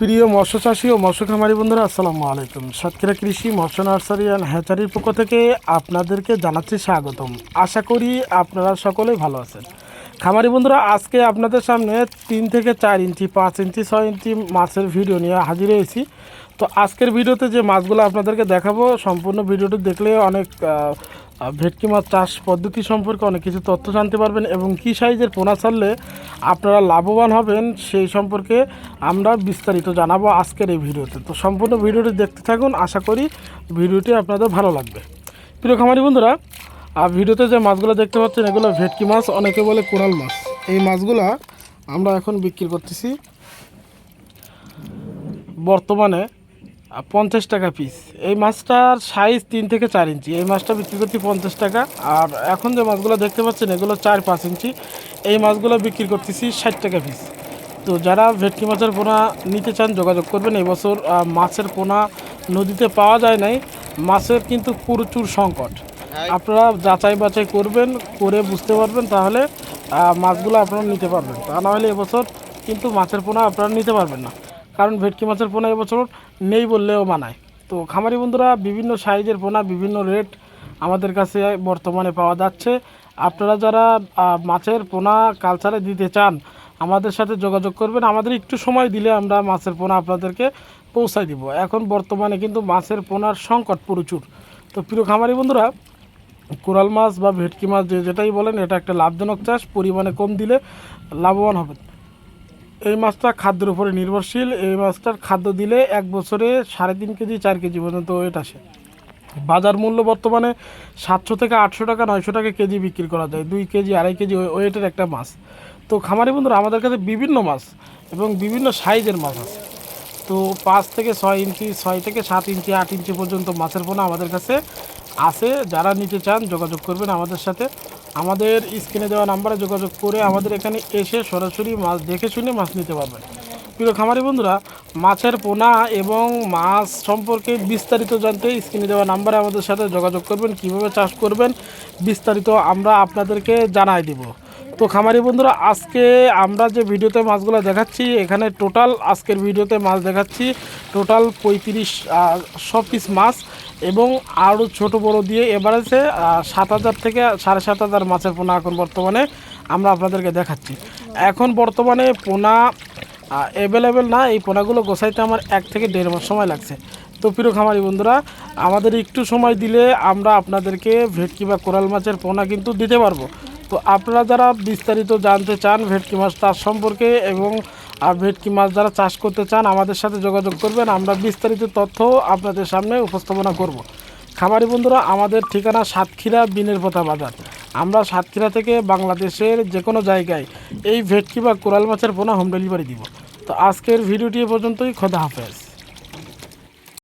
প্রিয় মৎস্য চাষী ও মৎস্য খামারি বন্ধুরা, আসসালামু আলাইকুম। সাতক্ষীরা কৃষি মৎস্য নার্সারি অ্যান্ড হ্যাচারির পক্ষ থেকে আপনাদেরকে জানাচ্ছি স্বাগতম। আশা করি আপনারা সকলেই ভালো আছেন। খামারি বন্ধুরা, আজকে আপনাদের সামনে তিন থেকে চার ইঞ্চি, পাঁচ ইঞ্চি, ছয় ইঞ্চি মাছের ভিডিও নিয়ে হাজির হয়েছি। তো আজকের ভিডিওতে যে মাছগুলো আপনাদেরকে দেখাবো, সম্পূর্ণ ভিডিওটি দেখলে অনেক ভেটকি মাছ চাষ পদ্ধতি সম্পর্কে অনেক কিছু তথ্য জানতে পারবেন এবং কী সাইজের পোনা ছাড়লে আপনারা লাভবান হবেন সেই সম্পর্কে আমরা বিস্তারিত জানাব আজকের এই ভিডিওতে। তো সম্পূর্ণ ভিডিওটি দেখতে থাকুন, আশা করি ভিডিওটি আপনাদের ভালো লাগবে। প্রিয় খামারি বন্ধুরা, আর ভিডিওতে যে মাছগুলো দেখতে পাচ্ছেন, এগুলো ভেটকি মাছ, অনেকে বলে কোরাল মাছ। এই মাছগুলা আমরা এখন বিক্রি করতেছি বর্তমানে পঞ্চাশ টাকা পিস এই মাছটার সাইজ তিন থেকে চার ইঞ্চি। এই মাছটা বিক্রি করছি পঞ্চাশ টাকা। আর এখন যে মাছগুলো দেখতে পাচ্ছেন এগুলো চার পাঁচ ইঞ্চি। এই মাছগুলো বিক্রি করতেছি ষাট টাকা পিস তো যারা ভেটকি মাছের পোনা নিতে চান যোগাযোগ করবেন। এবছর মাছের পোনা নদীতে পাওয়া যায় নাই। মাছের কিন্তু প্রচুর সংকট। আপনারা যাচাই বাছাই করবেন করে বুঝতে পারবেন তাহলে মাছগুলো আপনারা নিতে পারবেন। তা না হলে এবছর কিন্তু মাছের পোনা আপনারা নিতে পারবেন না। কারণ ভেটকি মাছের পোনা এবছর নেই বললেও মানায়। তো খামারি বন্ধুরা, বিভিন্ন সাইজের পোনা, বিভিন্ন রেট আমাদের কাছে বর্তমানে পাওয়া যাচ্ছে। আপনারা যারা মাছের পোনা কালচারে দিতে চান, আমাদের সাথে যোগাযোগ করবেন। আমাদের একটু সময় দিলে আমরা মাছের পোনা আপনাদেরকে পৌঁছায় দিব। এখন বর্তমানে কিন্তু মাছের পোনার সংকট প্রচুর। তো প্রিয় খামারি বন্ধুরা, কোরাল মাছ বা ভেটকি মাছ যে যেটাই বলেন, এটা একটা লাভজনক চাষ। পরিমাণে কম দিলে লাভবান হবেন। এই মাছটা খাদ্যের উপরে নির্ভরশীল। এই মাছটার খাদ্য দিলে এক বছরে সাড়ে তিন কেজি, চার কেজি পর্যন্ত ওয়েট আসে। বাজার মূল্য বর্তমানে সাতশো থেকে আটশো টাকা, নয়শো টাকা কেজি বিক্রি করা যায়। দুই কেজি, আড়াই কেজি ওয়ে- ওয়েটের একটা মাছ। তো খামারি বন্ধুরা, আমাদের কাছে বিভিন্ন মাছ এবং বিভিন্ন সাইজের মাছ আছে। তো পাঁচ থেকে ছয় ইঞ্চি, ছয় থেকে সাত ইঞ্চি, আট ইঞ্চি পর্যন্ত মাছের পোনা আমাদের কাছে আছে। যারা নিতে চান যোগাযোগ করবেন আমাদের সাথে। আমাদের স্ক্রিনে দেওয়া নাম্বারে যোগাযোগ করে আমাদের এখানে এসে সরাসরি মাছ দেখে শুনে মাছ নিতে পারবেন। প্রিয় খামারি বন্ধুরা, মাছের পোনা এবং মাছ সম্পর্কে বিস্তারিত জানতে স্ক্রিনে দেওয়া নাম্বারে আমাদের সাথে যোগাযোগ করবেন, কীভাবে চাষ করবেন বিস্তারিত আমরা আপনাদেরকে জানাই দিব। তো খামারি বন্ধুরা, আজকে আমরা যে ভিডিওতে মাছগুলো দেখাচ্ছি, এখানে টোটাল আজকের ভিডিওতে মাছ দেখাচ্ছি, টোটাল পঁয়ত্রিশ সব পিস মাছ। এবং আরও ছোট বড় দিয়ে এভারেজে সাত হাজার থেকে সাড়ে সাত হাজার মাছের পোনা এখন বর্তমানে আমরা আপনাদেরকে দেখাচ্ছি। এখন বর্তমানে পোনা অ্যাভেলেবেল না, এই পোনাগুলো গোছাইতে আমার এক থেকে দেড় মাস সময় লাগছে। তো প্রিয় খামারি বন্ধুরা, আমাদের একটু সময় দিলে আমরা আপনাদেরকে ভেটকি বা কোরাল মাছের পোনা কিন্তু দিতে পারব। তো আপনারা যারা বিস্তারিত জানতে চান ভেটকি মাছ তার সম্পর্কে এবং আহ, ভেটকি মাছ যারা চাষ করতে চান আমাদের সাথে যোগাযোগ করবেন। আমরা বিস্তারিত তথ্য আপনাদের সামনে উপস্থাপনা করব। খাবারি বন্ধুরা আমাদের ঠিকানা সাতক্ষীরা বিনের পথা বাজার। আমরা সাতক্ষীরা থেকে বাংলাদেশের যে কোনো জায়গায় এই ভেটকি বা কোরাল মাছের পোনা হোম ডেলিভারি দিব। তো আজকের ভিডিওটি এ পর্যন্তই। খোদা হাফেজ।